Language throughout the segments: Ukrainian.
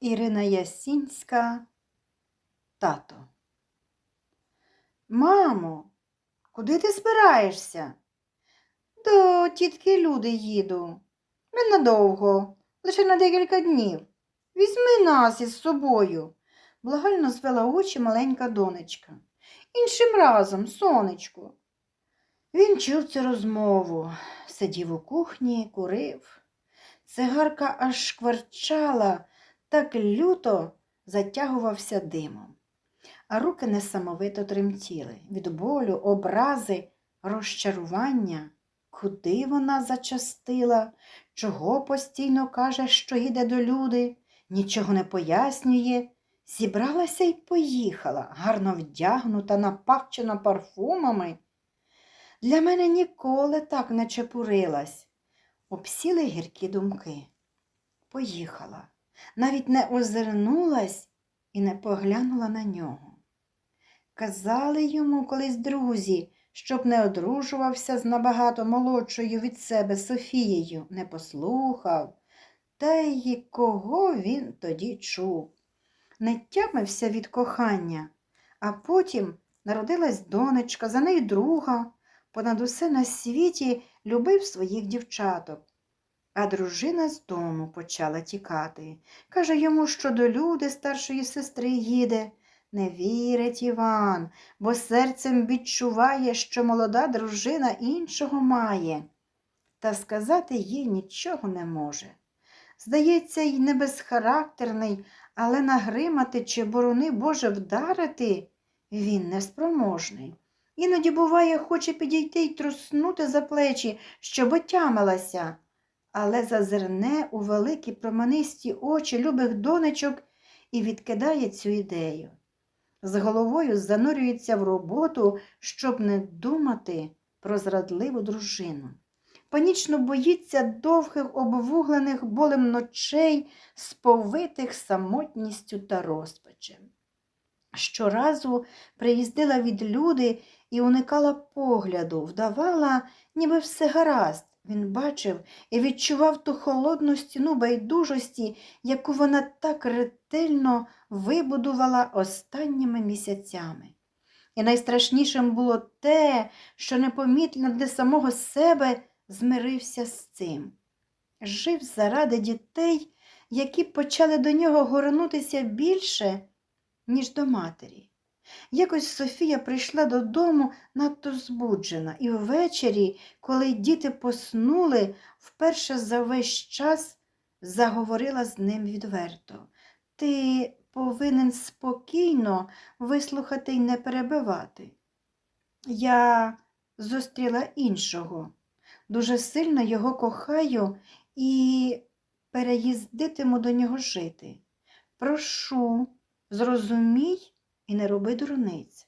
Ірина Ясінська, тато. Мамо, куди ти збираєшся? До тітки Люди їду. Ненадовго, лише на декілька днів. Візьми нас із собою, благально звела очі маленька донечка. Іншим разом, сонечко. Він чув цю розмову, сидів у кухні, курив. Цигарка аж шкварчала, так люто затягувався димом, а руки несамовито тремтіли від болю, образи, розчарування. Куди вона зачастила, чого постійно каже, що їде до люди, нічого не пояснює. Зібралася й поїхала, гарно вдягнута, напахчена парфумами. Для мене ніколи так не чепурилась. Обсіли гіркі думки. Поїхала, навіть не озирнулась і не поглянула на нього. Казали йому колись друзі, щоб не одружувався з набагато молодшою від себе Софією, не послухав, та й кого він тоді чув. Не тямився від кохання, а потім народилась донечка, за нею друга, понад усе на світі любив своїх дівчаток. А дружина з дому почала тікати. Каже йому, що до люди старшої сестри їде. Не вірить Іван, бо серцем відчуває, що молода дружина іншого має, та сказати їй нічого не може. Здається, й не безхарактерний, але нагримати чи борони Боже вдарити він неспроможний. Іноді, буває, хоче підійти й труснути за плечі, щоб отямилася, але зазирне у великі променисті очі любих донечок і відкидає цю ідею. З головою занурюється в роботу, щоб не думати про зрадливу дружину. Панічно боїться довгих обвуглених болем ночей, сповитих самотністю та розпачем. Щоразу приїздила від люди і уникала погляду, вдавала, ніби все гаразд. Він бачив і відчував ту холодну стіну байдужості, яку вона так ретельно вибудувала останніми місяцями. І найстрашнішим було те, що непомітно для самого себе змирився з цим. Жив заради дітей, які почали до нього горнутися більше, ніж до матері. Якось Софія прийшла додому надто збуджена, і ввечері, коли діти поснули, вперше за весь час заговорила з ним відверто. Ти повинен спокійно вислухати й не перебивати. Я зустріла іншого, дуже сильно його кохаю і переїздитиму до нього жити. Прошу, зрозумій і не роби дурниць.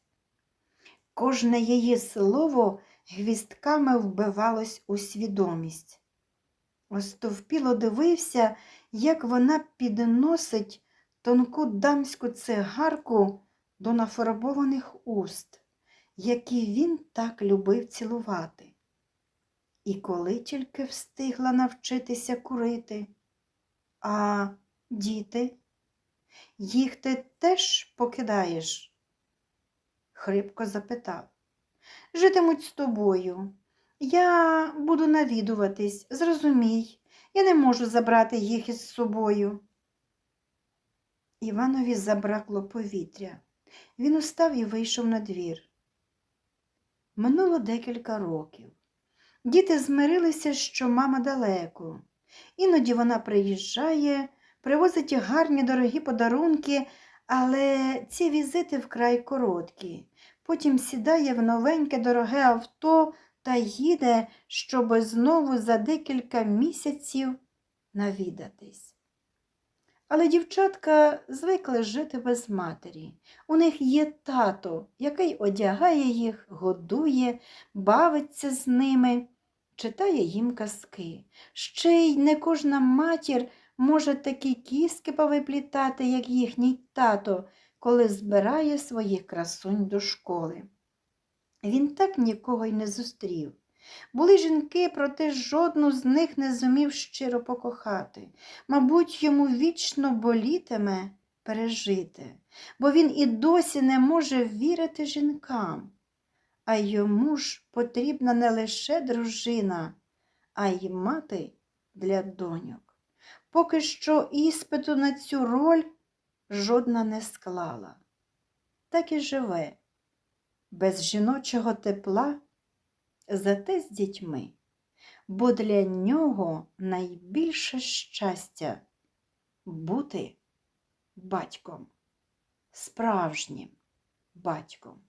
Кожне її слово гвістками вбивалось у свідомість. Остовпіло дивився, як вона підносить тонку дамську цигарку до нафарбованих уст, які він так любив цілувати. І коли тільки встигла навчитися курити, а діти, їх ти теж покидаєш? Хрипко запитав. Житимуть з тобою. Я буду навідуватись, зрозумій, я не можу забрати їх із собою. Іванові забракло повітря. Він устав і вийшов на двір. Минуло декілька років. Діти змирилися, що мама далеко. Іноді вона приїжджає, привозить гарні дорогі подарунки, але ці візити вкрай короткі. Потім сідає в новеньке дороге авто та їде, щоби знову за декілька місяців навідатись. Але дівчатка звикли жити без матері. У них є тато, який одягає їх, годує, бавиться з ними, читає їм казки. Ще й не кожна матір може такі кіски повиплітати, як їхній тато, коли збирає своїх красунь до школи. Він так нікого й не зустрів. Були жінки, проте жодну з них не зумів щиро покохати. Мабуть, йому вічно болітиме пережити, бо він і досі не може вірити жінкам. А йому ж потрібна не лише дружина, а й мати для доньок. Поки що іспиту на цю роль жодна не склала. Так і живе, без жіночого тепла, зате з дітьми, бо для нього найбільше щастя бути батьком, справжнім батьком.